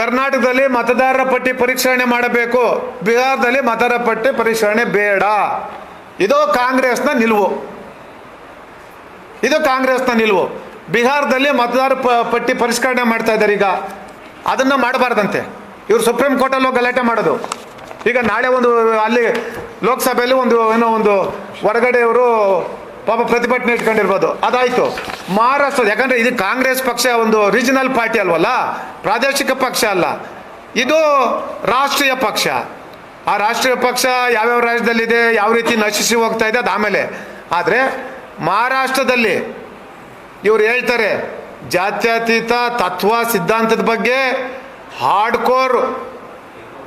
ಕರ್ನಾಟಕದಲ್ಲಿ ಮತದಾರರ ಪಟ್ಟಿ ಪರಿಷ್ಕರಣೆ ಮಾಡಬೇಕು. ಬಿಹಾರದಲ್ಲಿ ಮತದಾರ ಪಟ್ಟಿ ಪರಿಷ್ಕರಣೆ ಬೇಡ. ಇದು ಕಾಂಗ್ರೆಸ್ನ ನಿಲುವು. ಇದು ಕಾಂಗ್ರೆಸ್ನ ನಿಲುವು. ಬಿಹಾರದಲ್ಲಿ ಮತದಾರ ಪಟ್ಟಿ ಪರಿಷ್ಕರಣೆ ಮಾಡ್ತಾ ಇದ್ದಾರೆ ಈಗ. ಅದನ್ನು ಮಾಡಬಾರ್ದಂತೆ. ಇವರು ಸುಪ್ರೀಂ ಕೋರ್ಟಲ್ಲಿ ಗಲಾಟೆ ಮಾಡೋದು. ಈಗ ನಾಳೆ ಒಂದು ಅಲ್ಲಿ ಲೋಕಸಭೆಯಲ್ಲಿ ಒಂದು ಏನೋ ಒಂದು ಹೊರಗಡೆ ಇವರು ಪಾಪ ಪ್ರತಿಭಟನೆ ಇಟ್ಕೊಂಡಿರ್ಬೋದು. ಅದಾಯ್ತು. ಮಹಾರಾಷ್ಟ್ರ, ಯಾಕಂದ್ರೆ ಇದು ಕಾಂಗ್ರೆಸ್ ಪಕ್ಷ ಒಂದು ರೀಜನಲ್ ಪಾರ್ಟಿ ಅಲ್ವಲ್ಲ? ಪ್ರಾದೇಶಿಕ ಪಕ್ಷ ಅಲ್ಲ. ಇದು ರಾಷ್ಟ್ರೀಯ ಪಕ್ಷ. ಆ ರಾಷ್ಟ್ರೀಯ ಪಕ್ಷ ಯಾವ್ಯಾವ ರಾಜ್ಯದಲ್ಲಿದೆ, ಯಾವ ರೀತಿ ನಶಿಸಿ ಹೋಗ್ತಾ ಇದೆ ಅದು ಆಮೇಲೆ. ಆದರೆ ಮಹಾರಾಷ್ಟ್ರದಲ್ಲಿ ಇವ್ರು ಹೇಳ್ತಾರೆ, ಜಾತ್ಯತೀತ ತತ್ವ ಸಿದ್ಧಾಂತದ ಬಗ್ಗೆ ಹಾರ್ಡ್ಕೋರ್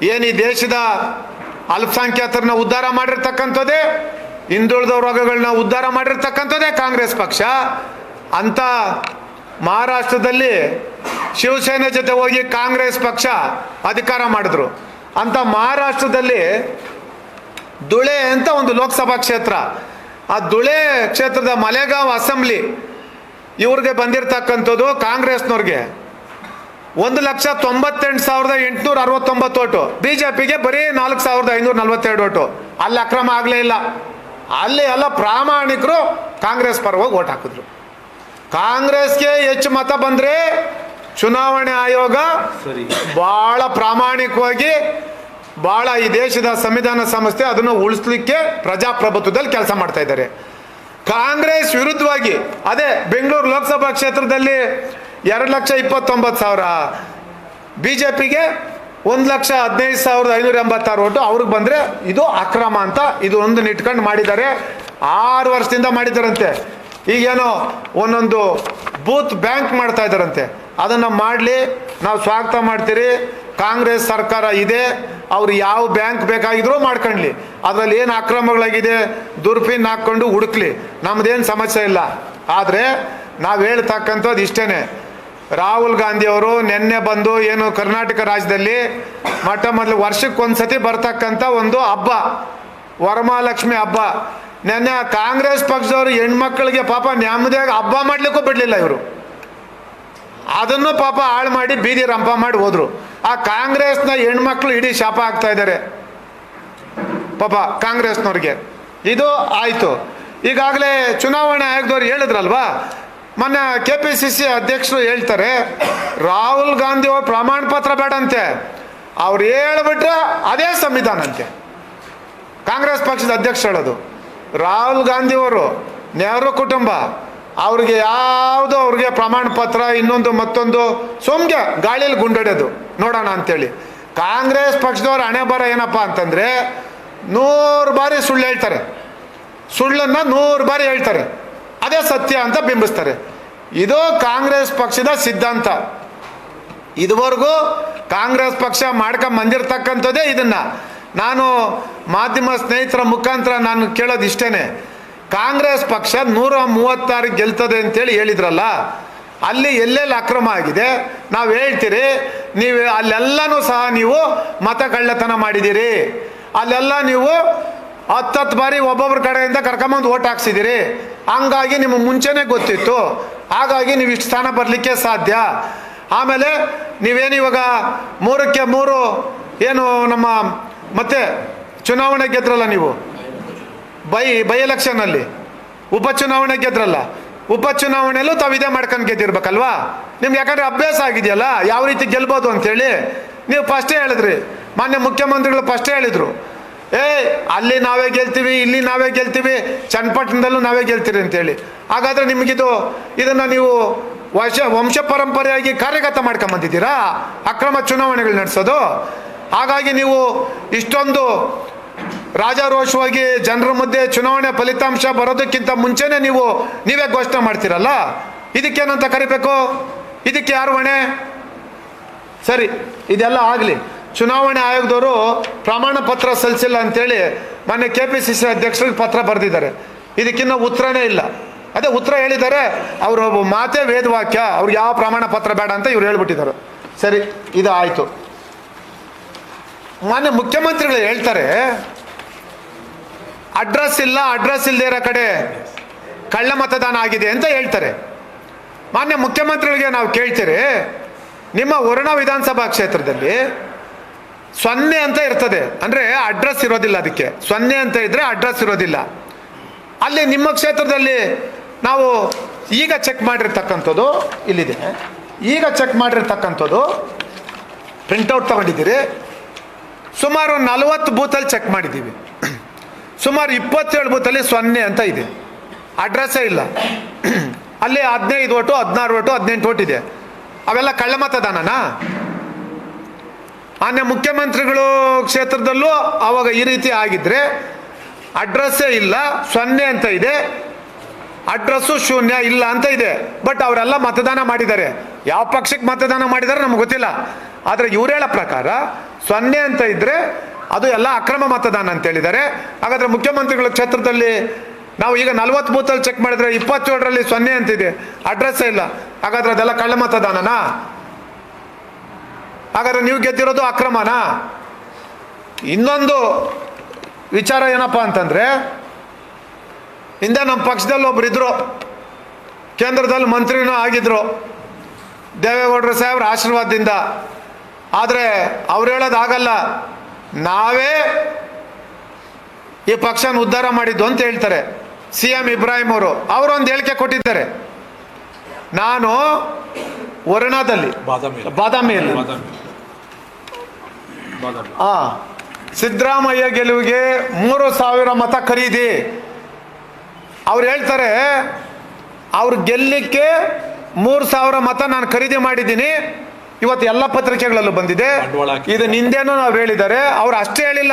ಏನು ಈ ದೇಶದ ಅಲ್ಪಸಂಖ್ಯಾತರನ್ನ ಉದ್ಧಾರ ಮಾಡಿರ್ತಕ್ಕಂಥದ್ದೇ ಹಿಂದುಳಿದ ವರ್ಗಗಳನ್ನ ಉದ್ಧಾರ ಮಾಡಿರ್ತಕ್ಕಂಥದ್ದೇ ಕಾಂಗ್ರೆಸ್ ಪಕ್ಷ. ಅಂತ ಮಹಾರಾಷ್ಟ್ರದಲ್ಲಿ ಶಿವಸೇನೆ ಜೊತೆ ಹೋಗಿ ಕಾಂಗ್ರೆಸ್ ಪಕ್ಷ ಅಧಿಕಾರ ಮಾಡಿದ್ರು. ಅಂತ ಮಹಾರಾಷ್ಟ್ರದಲ್ಲಿ ದುಳೆ ಅಂತ ಒಂದು ಲೋಕಸಭಾ ಕ್ಷೇತ್ರ. ಆ ದುಳೆ ಕ್ಷೇತ್ರದ ಮಲೆಗಾಂವ್ ಅಸೆಂಬ್ಲಿ ಇವ್ರಿಗೆ ಬಂದಿರತಕ್ಕಂಥದ್ದು ಕಾಂಗ್ರೆಸ್ನವ್ರಿಗೆ. ಒಂದು ಲಕ್ಷ ತೊಂಬತ್ತೆಂಟು ಸಾವಿರದ ಎಂಟುನೂರ ಅರವತ್ತೊಂಬತ್ತು ಓಟು. ಬಿ ಜೆ ಪಿಗೆ ಬರೀ ನಾಲ್ಕು ಸಾವಿರದ ಐನೂರ ನಲ್ವತ್ತೆರಡು ಓಟು. ಅಲ್ಲಿ ಅಕ್ರಮ ಆಗಲೇ ಇಲ್ಲ. ಅಲ್ಲಿ ಎಲ್ಲ ಪ್ರಾಮಾಣಿಕರು ಕಾಂಗ್ರೆಸ್ ಪರವಾಗಿ ಓಟ್ ಹಾಕಿದ್ರು. ಕಾಂಗ್ರೆಸ್ಗೆ ಹೆಚ್ಚು ಮತ ಬಂದರೆ ಚುನಾವಣೆ ಆಯೋಗ ಭಾಳ ಪ್ರಾಮಾಣಿಕವಾಗಿ ಭಾಳ ಈ ದೇಶದ ಸಂವಿಧಾನ ಸಂಸ್ಥೆ ಅದನ್ನು ಉಳಿಸ್ಲಿಕ್ಕೆ ಪ್ರಜಾಪ್ರಭುತ್ವದಲ್ಲಿ ಕೆಲಸ ಮಾಡ್ತಾ ಇದ್ದಾರೆ. ಕಾಂಗ್ರೆಸ್ ವಿರುದ್ಧವಾಗಿ ಅದೇ ಬೆಂಗಳೂರು ಲೋಕಸಭಾ ಕ್ಷೇತ್ರದಲ್ಲಿ ಎರಡು ಲಕ್ಷ ಇಪ್ಪತ್ತೊಂಬತ್ತು ಸಾವಿರ ಬಿ ಜೆ ಪಿಗೆ ಒಂದು ಲಕ್ಷ ಹದಿನೈದು ಸಾವಿರದ ಐನೂರ ಎಂಬತ್ತಾರು ಓಟು ಅವ್ರಿಗೆ ಬಂದರೆ ಇದು ಅಕ್ರಮ ಅಂತ ಇದು ಒಂದು ಇಟ್ಕೊಂಡು ಮಾಡಿದ್ದಾರೆ. ಆರು ವರ್ಷದಿಂದ ಮಾಡಿದ್ದಾರಂತೆ. ಈಗೇನೋ ಒಂದೊಂದು ಬೂತ್ ಬ್ಯಾಂಕ್ ಮಾಡ್ತಾ ಇದ್ದಾರಂತೆ. ಅದನ್ನು ಮಾಡಲಿ, ನಾವು ಸ್ವಾಗತ ಮಾಡ್ತೀರಿ, ಕಾಂಗ್ರೆಸ್ ಸರ್ಕಾರ ಇದೆ, ಅವ್ರು ಯಾವ ಬ್ಯಾಂಕ್ ಬೇಕಾಗಿದ್ರೂ ಮಾಡ್ಕೊಳ್ಳಿ ಅದರಲ್ಲಿ ಏನು ಅಕ್ರಮಗಳಾಗಿದೆ, ದುರ್ಪಿನ್ ಹಾಕ್ಕೊಂಡು ಹುಡುಕ್ಲಿ. ನಮ್ಮದೇನು ಸಮಸ್ಯೆ ಇಲ್ಲ. ಆದರೆ ನಾವು ಹೇಳ್ತಕ್ಕಂಥದ್ದು ಇಷ್ಟೇ ರಾಹುಲ್ ಗಾಂಧಿ ಅವರು ನಿನ್ನೆ ಬಂದು ಏನು ಕರ್ನಾಟಕ ರಾಜ್ಯದಲ್ಲಿ ಮೊಟ್ಟ ಮೊದಲು ವರ್ಷಕ್ಕೊಂದ್ಸತಿ ಬರ್ತಕ್ಕಂಥ ಒಂದು ಹಬ್ಬ, ವರಮಹಾಲಕ್ಷ್ಮಿ ಹಬ್ಬ. ನೆನ್ನೆ ಕಾಂಗ್ರೆಸ್ ಪಕ್ಷದವರು ಹೆಣ್ಮಕ್ಳಿಗೆ ಪಾಪ ನೆಮ್ಮದಿಯಾಗಿ ಹಬ್ಬ ಮಾಡ್ಲಿಕ್ಕೂ ಬಿಡಲಿಲ್ಲ ಇವರು. ಅದನ್ನು ಪಾಪ ಹಾಳು ಮಾಡಿ ಬೀದಿ ರಂಪ ಮಾಡಿ ಹೋದ್ರು. ಆ ಕಾಂಗ್ರೆಸ್ನ ಹೆಣ್ಮಕ್ಳು ಇಡೀ ಶಾಪ ಆಗ್ತಾ ಇದ್ದಾರೆ. ಪಾಪ ಕಾಂಗ್ರೆಸ್ನವ್ರಿಗೆ. ಇದು ಆಯಿತು. ಈಗಾಗಲೇ ಚುನಾವಣೆ ಆಯೋಗದವ್ರು ಹೇಳಿದ್ರಲ್ವಾ ಮೊನ್ನೆ ಕೆ ಪಿ ಸಿ ಸಿ ಅಧ್ಯಕ್ಷರು ಹೇಳ್ತಾರೆ, ರಾಹುಲ್ ಗಾಂಧಿ ಅವ್ರ ಪ್ರಮಾಣ ಪತ್ರ ಬೇಡಂತೆ. ಅವ್ರು ಹೇಳ್ಬಿಟ್ರೆ ಅದೇ ಸಂವಿಧಾನ ಅಂತೆ. ಕಾಂಗ್ರೆಸ್ ಪಕ್ಷದ ಅಧ್ಯಕ್ಷ ಹೇಳೋದು, ರಾಹುಲ್ ಗಾಂಧಿ ಅವರು, ನೆಹರು ಕುಟುಂಬ, ಅವ್ರಿಗೆ ಯಾವುದು ಅವ್ರಿಗೆ ಪ್ರಮಾಣ ಪತ್ರ, ಇನ್ನೊಂದು ಮತ್ತೊಂದು ಸೋಮ್ಗೆ ಗಾಳಿಯಲ್ಲಿ ಗುಂಡಡೋದು. ನೋಡೋಣ ಅಂತೇಳಿ. ಕಾಂಗ್ರೆಸ್ ಪಕ್ಷದವ್ರ ಹಣೆ ಬರ ಏನಪ್ಪ ಅಂತಂದರೆ, ನೂರು ಬಾರಿ ಸುಳ್ಳು ಹೇಳ್ತಾರೆ. ಸುಳ್ಳನ್ನು ನೂರು ಬಾರಿ ಹೇಳ್ತಾರೆ. ಅದೇ ಸತ್ಯ ಅಂತ ಬಿಂಬಿಸ್ತಾರೆ. ಇದು ಕಾಂಗ್ರೆಸ್ ಪಕ್ಷದ ಸಿದ್ಧಾಂತ. ಇದುವರೆಗೂ ಕಾಂಗ್ರೆಸ್ ಪಕ್ಷ ಮಾಡ್ಕೊಂಡ್ ಬಂದಿರತಕ್ಕಂಥದ್ದೇ ಇದನ್ನ. ನಾನು ಮಾಧ್ಯಮ ಸ್ನೇಹಿತರ ಮುಖಾಂತರ ನಾನು ಕೇಳೋದು ಇಷ್ಟೇನೆ. ಕಾಂಗ್ರೆಸ್ ಪಕ್ಷ ನೂರ ಮೂವತ್ತಾರು ಗೆಲ್ತದೆ ಅಂತೇಳಿ ಹೇಳಿದ್ರಲ್ಲ, ಅಲ್ಲಿ ಎಲ್ಲೆಲ್ಲಿ ಅಕ್ರಮ ಆಗಿದೆ? ನಾವು ಹೇಳ್ತೀರಿ, ನೀವು ಅಲ್ಲೆಲ್ಲನೂ ಸಹ ನೀವು ಮತ ಕಳ್ಳತನ ಮಾಡಿದ್ದೀರಿ. ಅಲ್ಲೆಲ್ಲ ನೀವು ಹತ್ತತ್ತು ಬಾರಿ ಒಬ್ಬೊಬ್ಬರ ಕಡೆಯಿಂದ ಕರ್ಕೊಂಬಂದು ಓಟ್ ಹಾಕ್ಸಿದ್ದೀರಿ. ಹಂಗಾಗಿ ನಿಮಗೆ ಮುಂಚೆನೇ ಗೊತ್ತಿತ್ತು. ಹಾಗಾಗಿ ನೀವು ಇಷ್ಟು ಸ್ಥಾನ ಬರಲಿಕ್ಕೆ ಸಾಧ್ಯ. ಆಮೇಲೆ ನೀವೇನು ಇವಾಗ ಮೂರಕ್ಕೆ ಮೂರು ಏನು ನಮ್ಮ ಮತ್ತೆ ಚುನಾವಣೆ ಗೆದ್ರಲ್ಲ ನೀವು? ಬೈ ಬೈ ಎಲೆಕ್ಷನಲ್ಲಿ ಉಪಚುನಾವಣೆ ಗೆದ್ರಲ್ಲ. ಉಪಚುನಾವಣೆಯಲ್ಲೂ ತಾವು ಇದೇ ಮಾಡ್ಕೊಂಡು ಗೆದ್ದಿರ್ಬೇಕಲ್ವಾ? ನಿಮ್ಗೆ ಯಾಕಂದ್ರೆ ಅಭ್ಯಾಸ ಆಗಿದೆಯಲ್ಲ, ಯಾವ ರೀತಿ ಗೆಲ್ಬೋದು ಅಂತೇಳಿ ನೀವು ಫಸ್ಟೇ ಹೇಳಿದ್ರಿ. ಮಾನ್ಯ ಮುಖ್ಯಮಂತ್ರಿಗಳು ಫಸ್ಟೇ ಹೇಳಿದ್ರು. ಏ, ಅಲ್ಲಿ ನಾವೇ ಗೆಲ್ತೀವಿ, ಇಲ್ಲಿ ನಾವೇ ಗೆಲ್ತೀವಿ, ಚನ್ನಪಟ್ಟಣದಲ್ಲೂ ನಾವೇ ಗೆಲ್ತೀರಿ ಅಂತೇಳಿ. ಹಾಗಾದ್ರೆ ನಿಮಗಿದು ಇದನ್ನು ನೀವು ವಶ, ವಂಶ ಪರಂಪರೆಯಾಗಿ ಕಾರ್ಯಗತ ಮಾಡ್ಕೊಂಬಂದಿದ್ದೀರಾ? ಅಕ್ರಮ ಚುನಾವಣೆಗಳು ನಡೆಸೋದು? ಹಾಗಾಗಿ ನೀವು ಇಷ್ಟೊಂದು ರಾಜಾರೋಷವಾಗಿ ಜನರ ಮಧ್ಯೆ ಚುನಾವಣೆ ಫಲಿತಾಂಶ ಬರೋದಕ್ಕಿಂತ ಮುಂಚೆನೇ ನೀವು, ನೀವೇ ಘೋಷಣೆ ಮಾಡ್ತೀರಲ್ಲ? ಇದಕ್ಕೇನಂತ ಕರಿಬೇಕು? ಇದಕ್ಕೆ ಯಾರು ಹೊಣೆ? ಸರಿ, ಇದೆಲ್ಲ ಆಗಲಿ. ಚುನಾವಣೆ ಆಯೋಗದವರು ಪ್ರಮಾಣ ಪತ್ರ ಸಲ್ಲಿಸಿಲ್ಲ ಅಂತೇಳಿ ಮೊನ್ನೆ ಕೆ ಪಿ ಸಿ ಸಿ ಅಧ್ಯಕ್ಷರಿಗೆ ಪತ್ರ ಬರೆದಿದ್ದಾರೆ. ಇದಕ್ಕಿನ್ನ ಉತ್ತರನೇ ಇಲ್ಲ. ಅದೇ ಉತ್ತರ ಹೇಳಿದ್ದಾರೆ, ಅವರು ಮಾತೆ ವೇದವಾಕ್ಯ, ಅವ್ರಿಗೆ ಯಾವ ಪ್ರಮಾಣ ಪತ್ರ ಬೇಡ ಅಂತ ಇವ್ರು ಹೇಳ್ಬಿಟ್ಟಿದ್ದಾರೆ. ಸರಿ ಇದು ಆಯಿತು ಮಾನ್ಯ ಮುಖ್ಯಮಂತ್ರಿಗಳು ಹೇಳ್ತಾರೆ, ಅಡ್ರೆಸ್ ಇಲ್ಲ, ಅಡ್ರೆಸ್ ಇಲ್ಲದೆ ಇರೋ ಕಡೆ ಕಳ್ಳ ಮತದಾನ ಆಗಿದೆ ಅಂತ ಹೇಳ್ತಾರೆ. ಮಾನ್ಯ ಮುಖ್ಯಮಂತ್ರಿಗಳಿಗೆ ನಾವು ಕೇಳ್ತೀರಿ ನಿಮ್ಮ ವರುಣ ವಿಧಾನಸಭಾ ಕ್ಷೇತ್ರದಲ್ಲಿ ಸೊನ್ನೆ ಅಂತ ಇರ್ತದೆ. ಅಂದರೆ ಅಡ್ರೆಸ್ ಇರೋದಿಲ್ಲ ಅದಕ್ಕೆ. ಸೊನ್ನೆ ಅಂತ ಇದ್ದರೆ ಅಡ್ರೆಸ್ ಇರೋದಿಲ್ಲ. ಅಲ್ಲಿ ನಿಮ್ಮ ಕ್ಷೇತ್ರದಲ್ಲಿ ನಾವು ಈಗ ಚೆಕ್ ಮಾಡಿರ್ತಕ್ಕಂಥದ್ದು ಇಲ್ಲಿದೆ. ಈಗ ಚೆಕ್ ಮಾಡಿರ್ತಕ್ಕಂಥದ್ದು ಪ್ರಿಂಟೌಟ್ ತಗೊಂಡಿದ್ದೀರಿ. ಸುಮಾರು ನಲವತ್ತು ಬೂತಲ್ಲಿ ಚೆಕ್ ಮಾಡಿದ್ದೀವಿ. ಸುಮಾರು ಇಪ್ಪತ್ತೇಳು ಬೂತಲ್ಲಿ ಸೊನ್ನೆ ಅಂತ ಇದೆ. ಅಡ್ರೆಸ್ಸೇ ಇಲ್ಲ. ಅಲ್ಲಿ ಹದಿನೈದು ಓಟು ಹದಿನಾರು ಓಟು ಹದಿನೆಂಟು ಓಟಿದೆ ಅವೆಲ್ಲ ಕಳ್ಳ ಮತದಾನನಾ? ಮಾನ್ಯ ಮುಖ್ಯಮಂತ್ರಿಗಳು ಕ್ಷೇತ್ರದಲ್ಲೂ ಆವಾಗ ಈ ರೀತಿ ಆಗಿದ್ರೆ ಅಡ್ರೆಸ್ಸೇ ಇಲ್ಲ, ಸೊನ್ನೆ ಅಂತ ಇದೆ. ಅಡ್ರೆಸ್ಸು ಶೂನ್ಯ ಇಲ್ಲ ಅಂತ ಇದೆ. ಬಟ್ ಅವರೆಲ್ಲ ಮತದಾನ ಮಾಡಿದ್ದಾರೆ. ಯಾವ ಪಕ್ಷಕ್ಕೆ ಮತದಾನ ಮಾಡಿದ್ದಾರೆ ನಮ್ಗೆ ಗೊತ್ತಿಲ್ಲ. ಆದರೆ ಇವ್ರು ಹೇಳೋ ಪ್ರಕಾರ ಸೊನ್ನೆ ಅಂತ ಇದ್ರೆ ಅದು ಎಲ್ಲ ಅಕ್ರಮ ಮತದಾನ ಅಂತ ಹೇಳಿದ್ದಾರೆ. ಹಾಗಾದ್ರೆ ಮುಖ್ಯಮಂತ್ರಿಗಳ ಕ್ಷೇತ್ರದಲ್ಲಿ ನಾವು ಈಗ ನಲ್ವತ್ತು ಬೂತಲ್ಲಿ ಚೆಕ್ ಮಾಡಿದ್ರೆ ಇಪ್ಪತ್ತೇಳರಲ್ಲಿ ಸೊನ್ನೆ ಅಂತಿದೆ ಅಡ್ರೆಸ್ಸೇ ಇಲ್ಲ. ಹಾಗಾದ್ರೆ ಅದೆಲ್ಲ ಕಳ್ಳ ಮತದಾನನಾ? ಹಾಗಾದ್ರೆ ನೀವು ಗೆದ್ದಿರೋದು ಅಕ್ರಮನ? ಇನ್ನೊಂದು ವಿಚಾರ ಏನಪ್ಪ ಅಂತಂದ್ರೆ ಹಿಂದೆ ನಮ್ಮ ಪಕ್ಷದಲ್ಲಿ ಒಬ್ರು ಇದ್ರು ಕೇಂದ್ರದಲ್ಲಿ ಮಂತ್ರಿನೂ ಆಗಿದ್ರು ದೇವೇಗೌಡರು ಸಾಹೇಬ್ರ ಆಶೀರ್ವಾದದಿಂದ. ಆದರೆ ಅವ್ರು ಹೇಳೋದು ಆಗಲ್ಲ ನಾವೇ ಈ ಪಕ್ಷನ ಉದ್ಧಾರ ಮಾಡಿದ್ದು ಅಂತ ಹೇಳ್ತಾರೆ. ಸಿ ಎಂ ಇಬ್ರಾಹಿಂ ಅವರು ಅವರೊಂದು ಹೇಳಿಕೆ ಕೊಟ್ಟಿದ್ದಾರೆ. ನಾನು ವರುಣಾದಲ್ಲಿ ಬಾದಾಮಿ ಬಾದಾಮಿಯಲ್ಲಿ. ಬಾದಾಮಿ ಬಾದಾಮಿ ಆ ಸಿದ್ದರಾಮಯ್ಯ ಗೆಲುವಿಗೆ ಮೂರು ಸಾವಿರ ಮತ ಖರೀದಿ. ಅವ್ರು ಹೇಳ್ತಾರೆ ಅವ್ರು ಗೆಲ್ಲಕ್ಕೆ ಮೂರು ಸಾವಿರ ಮತ ನಾನು ಖರೀದಿ ಮಾಡಿದ್ದೀನಿ. ಇವತ್ತು ಎಲ್ಲ ಪತ್ರಿಕೆಗಳಲ್ಲೂ ಬಂದಿದೆ. ಇದು ನಿಂದೇನೂ ಅವ್ರು ಹೇಳಿದ್ದಾರೆ. ಅವ್ರು ಅಷ್ಟೇ ಹೇಳಿಲ್ಲ.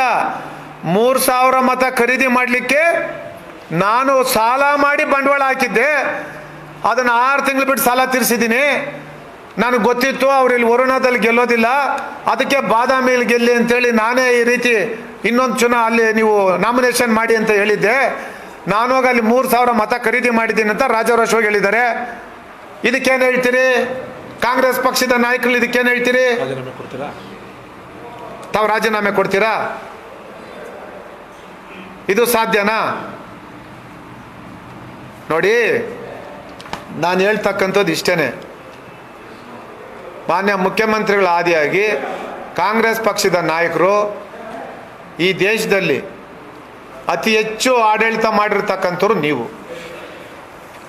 ಮೂರು ಸಾವಿರ ಮತ ಖರೀದಿ ಮಾಡಲಿಕ್ಕೆ ನಾನು ಸಾಲ ಮಾಡಿ ಬಂಡವಾಳ ಹಾಕಿದ್ದೆ. ಅದನ್ನು ಆರು ತಿಂಗಳು ಬಿಟ್ಟು ಸಾಲ ತೀರಿಸಿದ್ದೀನಿ. ನನಗೆ ಗೊತ್ತಿತ್ತು ಅವ್ರು ಇಲ್ಲಿ ವರುಣದಲ್ಲಿ ಗೆಲ್ಲೋದಿಲ್ಲ. ಅದಕ್ಕೆ ಬಾದಾಮಿಯಲ್ಲಿ ಗೆಲ್ಲಿ ಅಂತೇಳಿ ನಾನೇ ಈ ರೀತಿ ಇನ್ನೊಂದು ಚುನ ಅಲ್ಲಿ ನೀವು ನಾಮಿನೇಷನ್ ಮಾಡಿ ಅಂತ ಹೇಳಿದ್ದೆ. ನಾನು ಹೋಗಿ ಅಲ್ಲಿ ಮೂರು ಸಾವಿರ ಮತ ಖರೀದಿ ಮಾಡಿದ್ದೀನಿ ಅಂತ ರಾಜಾರೋಷವಾಗಿ ಹೇಳಿದ್ದಾರೆ. ಇದಕ್ಕೇನು ಹೇಳ್ತೀರಿ? ಕಾಂಗ್ರೆಸ್ ಪಕ್ಷದ ನಾಯಕರು ಇದಕ್ಕೇನು ಹೇಳ್ತೀರಿ? ತಾವು ರಾಜೀನಾಮೆ ಕೊಡ್ತೀರಾ? ಇದು ಸಾಧ್ಯನಾ? ನೋಡಿ ನಾನು ಹೇಳ್ತಕ್ಕಂಥದ್ದು ಇಷ್ಟೇನೆ. ಮಾನ್ಯ ಮುಖ್ಯಮಂತ್ರಿಗಳ ಆದಿಯಾಗಿ ಕಾಂಗ್ರೆಸ್ ಪಕ್ಷದ ನಾಯಕರು ಈ ದೇಶದಲ್ಲಿ ಅತಿ ಹೆಚ್ಚು ಆಡಳಿತ ಮಾಡಿರ್ತಕ್ಕಂಥವ್ರು ನೀವು.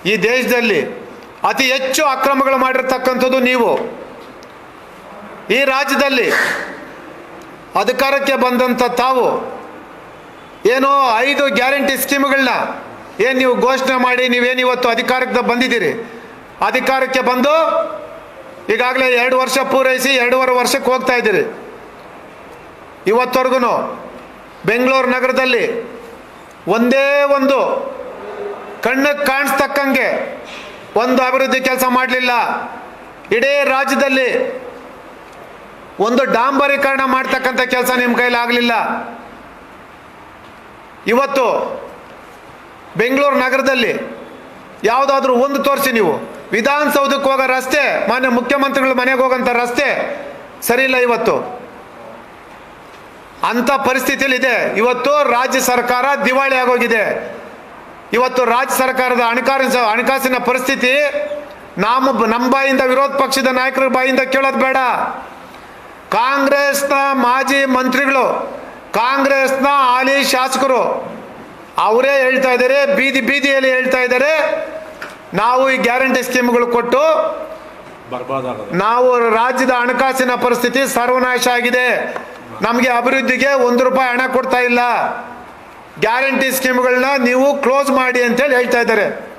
ಈ ದೇಶದಲ್ಲಿ ಅತಿ ಹೆಚ್ಚು ಅಕ್ರಮಗಳು ಮಾಡಿರ್ತಕ್ಕಂಥದ್ದು ನೀವು. ಈ ರಾಜ್ಯದಲ್ಲಿ ಅಧಿಕಾರಕ್ಕೆ ಬಂದಂಥ ತಾವು ಏನೋ ಐದು ಗ್ಯಾರಂಟಿ ಸ್ಕೀಮ್ಗಳನ್ನ ಏನು ನೀವು ಘೋಷಣೆ ಮಾಡಿ ನೀವೇನು ಇವತ್ತು ಅಧಿಕಾರಕ್ಕೆ ಬಂದಿದ್ದೀರಿ? ಅಧಿಕಾರಕ್ಕೆ ಬಂದು ಈಗಾಗಲೇ ಎರಡು ವರ್ಷ ಪೂರೈಸಿ ಎರಡೂವರೆ ವರ್ಷಕ್ಕೆ ಹೋಗ್ತಾ ಇದ್ದೀರಿ. ಇವತ್ತವರೆಗೂ ಬೆಂಗಳೂರು ನಗರದಲ್ಲಿ ಒಂದೇ ಒಂದು ಕಣ್ಣಿಗೆ ಕಾಣಿಸ್ತಕ್ಕಂಗೆ ಒಂದು ಅಭಿವೃದ್ಧಿ ಕೆಲಸ ಮಾಡಲಿಲ್ಲ. ಇಡೀ ರಾಜ್ಯದಲ್ಲಿ ಒಂದು ಡಾಂಬರೀಕರಣ ಮಾಡ್ತಕ್ಕಂಥ ಕೆಲಸ ನಿಮ್ಮ ಕೈಲಿ ಆಗಲಿಲ್ಲ. ಇವತ್ತು ಬೆಂಗಳೂರು ನಗರದಲ್ಲಿ ಯಾವುದಾದ್ರೂ ಒಂದು ತೋರಿಸಿ ನೀವು. ವಿಧಾನಸೌಧಕ್ಕೆ ಹೋಗೋ ರಸ್ತೆ, ಮಾನ್ಯ ಮುಖ್ಯಮಂತ್ರಿಗಳು ಮನೆಗೆ ಹೋಗೋಂಥ ರಸ್ತೆ ಸರಿ ಇಲ್ಲ ಇವತ್ತು. ಅಂಥ ಪರಿಸ್ಥಿತಿಯಲ್ಲಿ ಇದೆ. ಇವತ್ತು ರಾಜ್ಯ ಸರ್ಕಾರ ದಿವಾಳಿ ಆಗೋಗಿದೆ. ಇವತ್ತು ರಾಜ್ಯ ಸರ್ಕಾರದ ಹಣಕಾಸಿನ ಹಣಕಾಸಿನ ಪರಿಸ್ಥಿತಿ ನಮ್ಮ ನಮ್ಮ ಬಾಯಿಂದ ವಿರೋಧ ಪಕ್ಷದ ನಾಯಕರ ಬಾಯಿಂದ ಕೇಳೋದು ಬೇಡ. ಕಾಂಗ್ರೆಸ್ನ ಮಾಜಿ ಮಂತ್ರಿಗಳು, ಕಾಂಗ್ರೆಸ್ನ ಹಾಲಿ ಶಾಸಕರು, ಅವರೇ ಹೇಳ್ತಾ ಇದ್ದಾರೆ, ಬೀದಿ ಬೀದಿಯಲ್ಲಿ ಹೇಳ್ತಾ ಇದ್ದಾರೆ ನಾವು ಈ ಗ್ಯಾರಂಟಿ ಸ್ಕೀಮ್ಗಳು ಕೊಟ್ಟು ನಾವು ರಾಜ್ಯದ ಹಣಕಾಸಿನ ಪರಿಸ್ಥಿತಿ ಸರ್ವನಾಶ ಆಗಿದೆ. ನಮಗೆ ಅಭಿವೃದ್ಧಿಗೆ ಒಂದು ರೂಪಾಯಿ ಹಣ ಕೊಡ್ತಾ ಇಲ್ಲ. ಗ್ಯಾರಂಟಿ ಸ್ಕೀಮ್ಗಳನ್ನ ನೀವು ಕ್ಲೋಸ್ ಮಾಡಿ ಅಂತೇಳಿ ಹೇಳ್ತಾ ಇದ್ದಾರೆ.